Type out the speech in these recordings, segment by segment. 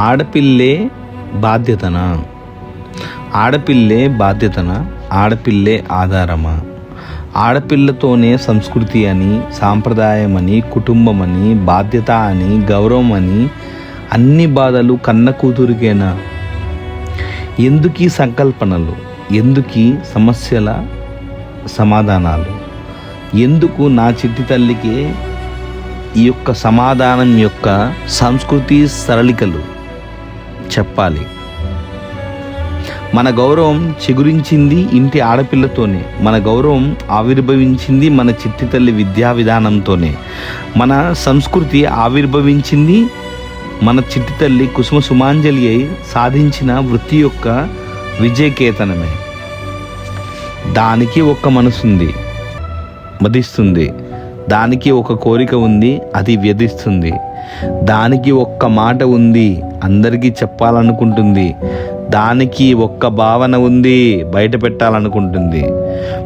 ఆడపిల్లే బాధ్యతనా? ఆడపిల్లే బాధ్యతన? ఆడపిల్లే ఆధారమా? ఆడపిల్లతోనే సంస్కృతి అని సాంప్రదాయమని కుటుంబమని కుటుంబం అని బాధ్యత అని గౌరవం అని అన్ని బాధలు కన్న కూతురికేనా? ఎందుకీ సంకల్పనలు? ఎందుకీ సమస్యల సమాధానాలు? ఎందుకు నా చిట్టి తల్లికి ఈ యొక్క సమాధానం యొక్క సంస్కృతి సరళికలు? చెప్పాలి. మన గౌరవం చిగురించింది ఇంటి ఆడపిల్లతోనే. మన గౌరవం ఆవిర్భవించింది మన చిట్టి తల్లి విద్యా విధానంతోనే. మన సంస్కృతి ఆవిర్భవించింది మన చిట్టి తల్లి కుసుమ సుమాంజలి అయి సాధించిన వృత్తి యొక్క విజయకేతనమే. దానికి ఒక్క మనసుంది. మదిస్తుంది. దానికి ఒక కోరిక ఉంది అది వ్యధిస్తుంది. దానికి ఒక్క మాట ఉంది అందరికీ చెప్పాలనుకుంటుంది. దానికి ఒక్క భావన ఉంది బయట పెట్టాలనుకుంటుంది.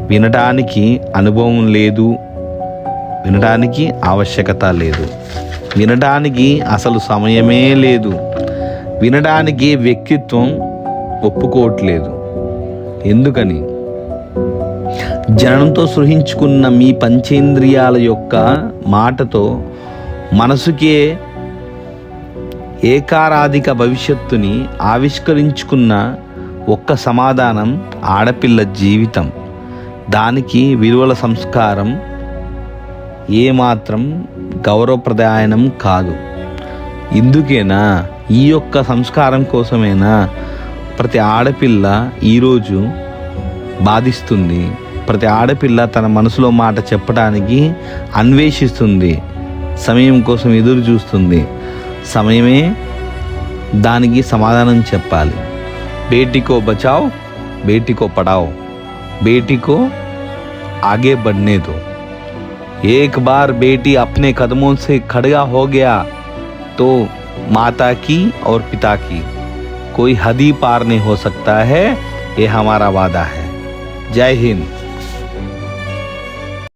వినటానికి అనుభవం లేదు వినడానికి ఆవశ్యకత లేదు. వినడానికి అసలు సమయమే లేదు. వినడానికి వ్యక్తిత్వం ఒప్పుకోవట్లేదు. ఎందుకని? జనంతో సృహించుకున్న మీ పంచేంద్రియాల యొక్క మాటతో మనసుకే ఏకారాధిక భవిష్యత్తుని ఆవిష్కరించుకున్న ఒక్క సమాధానం ఆడపిల్ల జీవితం. దానికి విలువల సంస్కారం ఏమాత్రం గౌరవప్రదాయనం కాదు. ఇందుకేనా? ఈ యొక్క సంస్కారం కోసమేనా? ప్రతి ఆడపిల్ల ఈరోజు బాధిస్తుంది. ప్రతి ఆడపిల్ల తన మనసులో మాట చెప్పడానికి అన్వేషిస్తుంది సమయం కోసం ఎదురు చూస్తుంది సమయమే దానికి సమాధానం చెప్పాలి బేటీకో బచావ్ బేటీకో పడావ్ బేటీకో आगे बढ़ने दो एक बार बेटी अपने कदमों से खड़ा हो गया तो माता की और पिता की कोई हद ही पार नहीं हो सकता है ये हमारा वादा है जय हिंद